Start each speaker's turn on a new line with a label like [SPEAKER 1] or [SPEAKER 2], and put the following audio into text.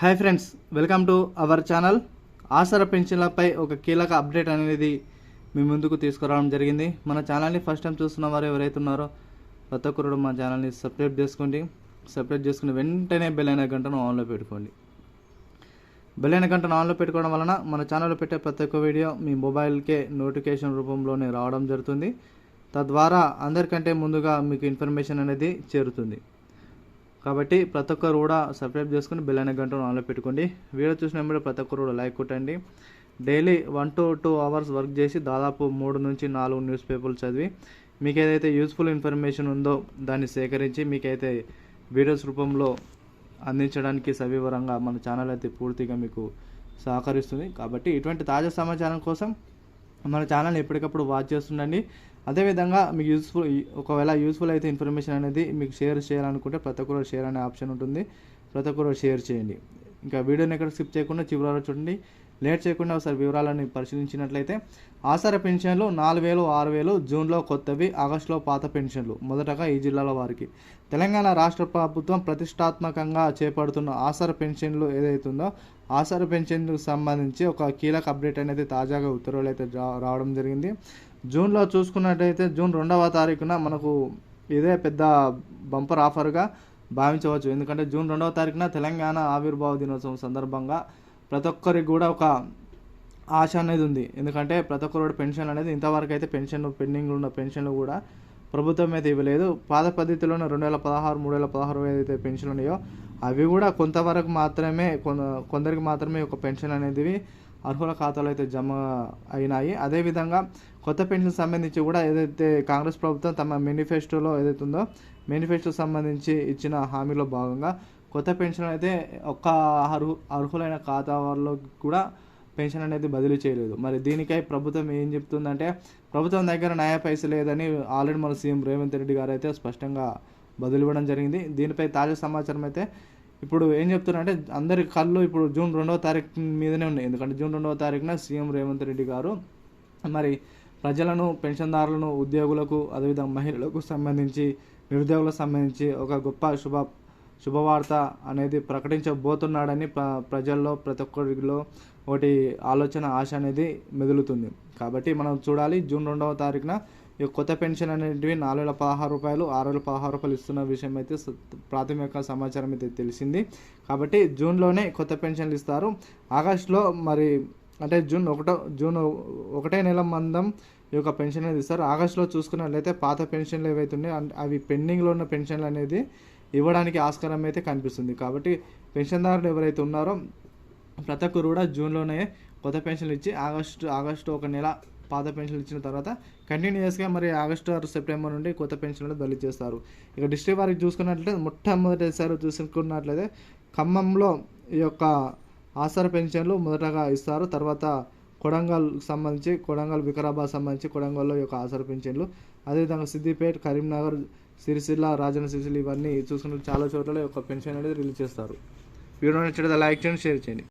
[SPEAKER 1] Hi friends welcome to our channel. Aasara పెన్షన్లపై ఒక కీలక update అనేది మీ ముందుకు తీసుకురావడం జరిగింది. మన ఛానల్ని ఫస్ట్ టైం చూస్తున్న వారు ఎవరైతే ఉన్నారో ప్రతి ఒక్కరు మా ఛానల్ని సబ్స్క్రైబ్ చేసుకోండి. సబ్స్క్రైబ్ చేసుకుని వెంటనే బెల్ అయిన గంటను ఆన్లో పెట్టుకోండి. బెల్ అయిన గంటను ఆన్లో పెట్టుకోవడం వలన మన ఛానల్లో పెట్టే ప్రతి ఒక్క వీడియో మీ మొబైల్కే నోటిఫికేషన్ రూపంలోనే రావడం జరుగుతుంది. తద్వారా అందరికంటే ముందుగా మీకు ఇన్ఫర్మేషన్ అనేది చేరుతుంది. కాబట్టి ప్రతి ఒక్కరు కూడా సబ్స్క్రైబ్ చేసుకుని బెల్ అనే గంటను ఆన్లో పెట్టుకోండి. వీడియో చూసినప్పుడు ప్రతి ఒక్కరు కూడా లైక్ కొట్టండి. Daily one to two hours work చేసి దాదాపు మూడు నుంచి నాలుగు న్యూస్ పేపర్లు చదివి మీకు ఏదైతే యూస్ఫుల్ ఇన్ఫర్మేషన్ ఉందో దాన్ని సేకరించి మీకైతే వీడియోస్ రూపంలో అందించడానికి సవివరంగా మన ఛానల్ అయితే పూర్తిగా మీకు సహకరిస్తుంది. కాబట్టి ఇటువంటి తాజా సమాచారం కోసం మన ఛానల్ ఎప్పటికప్పుడు వాచ్ చేస్తుండండి. అదేవిధంగా మీకు యూస్ఫుల్ ఒకవేళ యూస్ఫుల్ అయితే ఇన్ఫర్మేషన్ అనేది మీకు షేర్ చేయాలనుకుంటే ప్రతి ఒక్కరు షేర్ అనే ఆప్షన్ ఉంటుంది. ప్రతి ఒక్కరు షేర్ చేయండి. ఇంకా వీడియోని ఎక్కడ స్కిప్ చేయకుండా చివరి చూడండి. లేట్ చేయకుండా ఒకసారి వివరాలను పరిశీలించినట్లయితే ఆసార పెన్షన్లు నాలుగు వేలు ఆరు వేలు జూన్లో కొత్తవి ఆగస్టులో పాత పెన్షన్లు మొదటగా ఈ జిల్లాల వారికి. తెలంగాణ రాష్ట్ర ప్రభుత్వం ప్రతిష్టాత్మకంగా చేపడుతున్న ఆసార పెన్షన్లు ఏదైతుందో ఆసరా పెన్షన్కు సంబంధించి ఒక కీలక అప్డేట్ అనేది తాజాగా ఉత్తర్వులు అయితే రావడం జరిగింది. జూన్లో చూసుకున్నట్టయితే జూన్ రెండవ తారీఖున మనకు ఇదే పెద్ద బంపర్ ఆఫర్గా భావించవచ్చు. ఎందుకంటే జూన్ రెండవ తారీఖున తెలంగాణ ఆవిర్భావ దినోత్సవం సందర్భంగా ప్రతి ఒక్కరికి కూడా ఒక ఆశ అనేది ఉంది. ఎందుకంటే ప్రతి ఒక్కరు కూడా పెన్షన్ అనేది ఇంతవరకు అయితే పెన్షన్ పెండింగ్ ఉన్న పెన్షన్లు కూడా ప్రభుత్వం అయితే ఇవ్వలేదు. పాత పద్ధతిలోనే రెండు వేల పదహారు మూడు వేల పదహారు ఏదైతే పెన్షన్లు ఉన్నాయో అవి కూడా కొంతవరకు మాత్రమే కొంద కొందరికి మాత్రమే ఒక పెన్షన్ అనేది అర్హుల ఖాతాలో అయితే జమ అయినాయి. అదేవిధంగా కొత్త పెన్షన్ సంబంధించి కూడా ఏదైతే కాంగ్రెస్ ప్రభుత్వం తమ మేనిఫెస్టోలో ఏదైతే ఉందో మేనిఫెస్టో సంబంధించి ఇచ్చిన హామీలో భాగంగా కొత్త పెన్షన్ అయితే ఒక్క అర్హు అర్హులైన ఖాతా కూడా పెన్షన్ అనేది బదిలీ చేయలేదు. మరి దీనికై ప్రభుత్వం ఏం చెప్తుందంటే ప్రభుత్వం దగ్గర న్యాయ పైస లేదని ఆల్రెడీ మన సీఎం రేవంత్ రెడ్డి గారు అయితే స్పష్టంగా బదిలివ్వడం జరిగింది. దీనిపై తాజా సమాచారం అయితే ఇప్పుడు ఏం చెప్తున్నారంటే అందరి కళ్ళు ఇప్పుడు జూన్ రెండవ తారీఖు మీదనే ఉన్నాయి. ఎందుకంటే జూన్ రెండవ తారీఖున సీఎం రేవంత్ రెడ్డి గారు మరి ప్రజలను పెన్షన్దారులను ఉద్యోగులకు అదేవిధంగా మహిళలకు సంబంధించి నిరుద్యోగులకు సంబంధించి ఒక గొప్ప శుభ శుభవార్త అనేది ప్రకటించబోతున్నాడని ప్ర ప్రజల్లో ప్రతి ఒక్కరిలో ఒకటి ఆలోచన ఆశ అనేది మెదులుతుంది. కాబట్టి మనం చూడాలి జూన్ రెండవ తారీఖున ఈ కొత్త పెన్షన్ అనేటివి నాలుగు వేల పదహారు రూపాయలు ఆరు వేల పదహారు రూపాయలు ఇస్తున్న విషయం అయితే ప్రాథమిక సమాచారం అయితే తెలిసింది. కాబట్టి జూన్లోనే కొత్త పెన్షన్లు ఇస్తారు. ఆగస్టులో మరి అంటే జూన్ ఒకటో జూన్ ఒకటే నెల మందం ఈ యొక్క పెన్షన్ అనేది ఇస్తారు. ఆగస్టులో చూసుకున్నట్లయితే పాత పెన్షన్లు ఏవైతే ఉన్నాయో అవి పెండింగ్లో ఉన్న పెన్షన్లు అనేది ఇవ్వడానికి ఆస్కారం అయితే కనిపిస్తుంది. కాబట్టి పెన్షన్దారులు ఎవరైతే ఉన్నారో ప్రతి ఒక్కరు కూడా జూన్లోనే కొత్త పెన్షన్లు ఇచ్చి ఆగస్టు ఆగస్టు ఒక నెల పాత పెన్షన్లు ఇచ్చిన తర్వాత కంటిన్యూస్గా మరి ఆగస్టు ఆరు సెప్టెంబర్ నుండి కొత్త పెన్షన్లు బదిలీ చేస్తారు. ఇక డిస్ట్రిక్ట్ వారికి చూసుకున్నట్లయితే మొట్టమొదటిసారి చూసుకున్నట్లయితే ఖమ్మంలో ఈ యొక్క ఆసర పెన్షన్లు మొదటగా ఇస్తారు. తర్వాత కొడంగల్ సంబంధించి కొడంగల్ వికారాబాద్ సంబంధించి కొడంగల్లో ఈ యొక్క ఆసర పెన్షన్లు. అదేవిధంగా సిద్దిపేట కరీంనగర్ సిరిసిల్ల రాజన్న సిరిసిల్ల ఇవన్నీ చూసుకుంటే చాలా చోట్ల ఒక యొక్క పెన్షన్ అనేది రిలీజ్ చేస్తారు. వీడియో నచ్చితే లైక్ చేయండి షేర్ చేయండి.